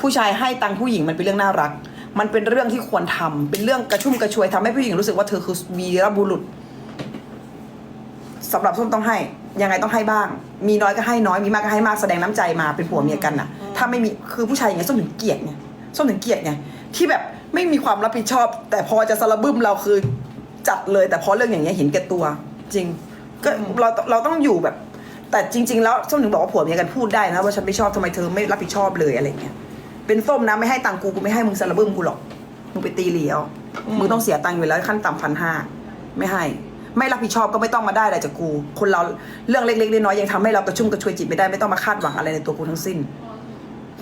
ผู้ชายให้ตังค์ผู้หญิงมันเป็นเรื่องน่ารัก มันเป็นเรื่องที่ควรทำเป็นเรื่องกระชุ่มกระชวยทำให้ผู้หญิงรู้สึกว่าเธอคือวีรบุรุษสำหรับส้มต้องให้ ยังไงต้องให้บ้าง มีน้อยก็ให้น้อยมีมากก็ให้มากแสดงน้ำใจมาเป็นผัวเมียกันน่ะ ถ้าไม่มีคือผู้ชายอย่างเงี้ยส้มถึงเกลียดไงส้มถึงเกลียดไงที่แบบไม่มีความรับผิดชอบ แต่พอจะสารบึ้มเราคือจัดเลย แต่พอเรื่องอย่างเงี้ยเห็นแก่ตัว จริง ก็เราเราต้องอยู่แบบแต่จริง ๆ แล้วส้มถึงบอกว่าผัวเมียกันพูดได้นะว่าฉันไม่ชอบทำไมเธอไม่รับผิดชอบเลยอะไรเงี้ย เป็นส้มนะไม่ให้ตังค์กูกูไม่ให้มึงสารบึ้มกูหรอกมึงไปตีเหลียวมึงต้องเสียตังค์อยู่แล้วขั้นต่ำพันห้าไม่ให้ ไม่รับผิดชอบก็ไม่ต้องมาได้อะไรจากกู คนเราเรื่องเล็กๆน้อยๆยังทำให้เรากระชุ่มกระชวยจิตไม่ได้ไม่ต้องมาคาดหวังอะไรในตัวกูทั้งสิ้น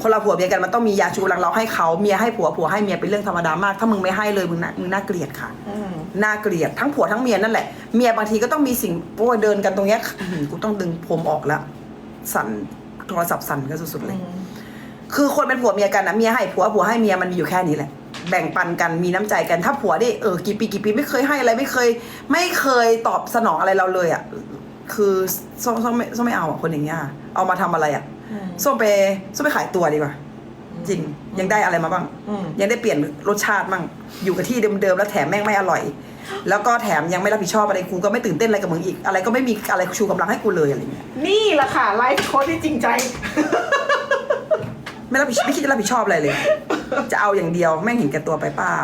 คนเราผัวเมียกันมันต้องมียาชูกำลังเราให้เขาเมียให้ผัวผัวให้เมียเป็นเรื่องธรรมดามาก ถ้ามึงไม่ให้เลยมึงน่ามึงน่าเกลียดค่ะอืมน่าเกลียดทั้งผัวทั้งเมียนั่นแหละเมียบางทีก็ต้องมีสิ่งโอ้ยเดินกันตรงเนี้ยอื้อหือกูต้องดึงผมออกแล้วสั่นโทรศัพท์สั่นกันสุดๆเลย คือคนเป็นผัวเมียกันนะเมียให้ผัวผัวให้เมียมันมีอยู่แค่นี้แหละ แบ่งปันกันมีน้ำใจกันถ้าผัวได้เออกี่ปีกี่ปีไม่เคยให้อะไรไม่เคย ไม่เคยตอบสนองอะไรเราเลยอะคือส้มส้มไม่ส้มไม่เอาอะคนอย่างเงี้ยเอามาทำอะไรอะอืมส้มไปส้มไปขายตัวดีกว่าจริงยังได้อะไรมาบ้างอืมยังได้เปลี่ยนรสชาติมั่งอยู่กับที่เดิมๆแล้วแถมแม่งไม่อร่อย แล้วก็แถมยังไม่รับผิดชอบอะไรกูก็ไม่ตื่นเต้นอะไรกับมึงอีก อะไรก็ไม่มีอะไรชูกำลังให้กูเลยอะไรเงี้ยนี่แหละค่ะไลฟ์โค้ดที่จริงใจ ไม่รับผิดไม่คิดจะรับผิดชอบอะไรเลย จะเอาอย่างเดียวแม่งเห็นแก่ตัวไปเปล่า